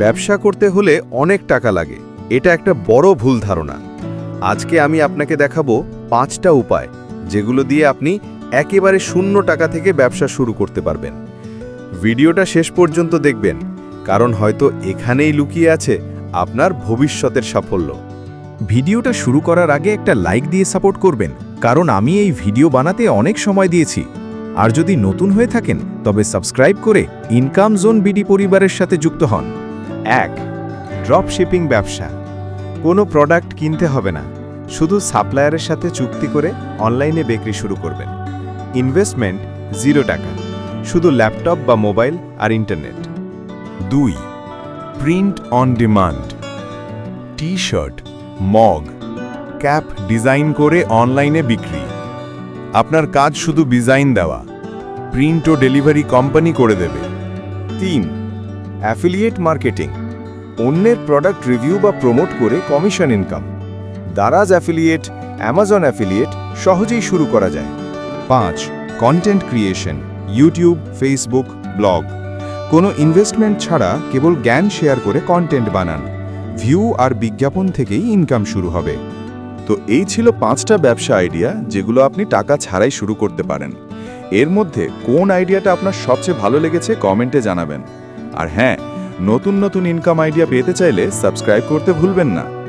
ব্যবসা করতে হলে অনেক টাকা লাগে। এটা একটা বড় ভুল ধারণা। আজকে আমি আপনাকে দেখাবো পাঁচটা উপায়, যেগুলো দিয়ে আপনি একেবারে শূন্য টাকা থেকে ব্যবসা শুরু করতে পারবেন। ভিডিওটা শেষ পর্যন্ত দেখবেন, কারণ হয়তো এখানেই লুকিয়ে আছে আপনার ভবিষ্যতের সাফল্য। ভিডিওটা শুরু করার আগে একটা লাইক দিয়ে সাপোর্ট করবেন, কারণ আমি এই ভিডিও বানাতে অনেক সময় দিয়েছি। আর যদি নতুন হয়ে থাকেন, তবে সাবস্ক্রাইব করে ইনকাম জোন বিডি পরিবারের সাথে যুক্ত হন। এক ড্রপ শিপিং ব্যবসা। কোনো প্রোডাক্ট কিনতে হবে না। শুধু সাপ্লায়ারের সাথে চুক্তি করে অনলাইনে বিক্রি শুরু করবেন। ইনভেস্টমেন্ট জিরো টাকা। শুধু ল্যাপটপ বা মোবাইল আর ইন্টারনেট দুই print on demand T shirt mug cap design করে অনলাইনে বিক্রি। আপনার কাজ শুধু ডিজাইন দেওয়া। প্রিন্ট ও ডেলিভারি কোম্পানি করে দেবে। তিন অ্যাফিলিয়েট মার্কেটিং অন্যের প্রোডাক্ট রিভিউ বা প্রমোট করে commission income Daraz affiliate Amazon affiliate সহজেই শুরু করা যায়। পাঁচ content creation YouTube Facebook blog কোনো ইনভেস্টমেন্ট ছাড়া কেবল জ্ঞান শেয়ার করে কন্টেন্ট বানান। ভিউ আর বিজ্ঞাপন থেকেই ইনকাম শুরু হবে। তো এই ছিল পাঁচটা ব্যবসা আইডিয়া যেগুলো আপনি টাকা ছাড়াই শুরু করতে পারেন। এর মধ্যে কোন আইডিয়াটা আপনার সবচেয়ে ভালো লেগেছে কমেন্টে জানাবেন। আর হ্যাঁ নতুন নতুন ইনকাম আইডিয়া পেতে চাইলে সাবস্ক্রাইব করতে ভুলবেন না।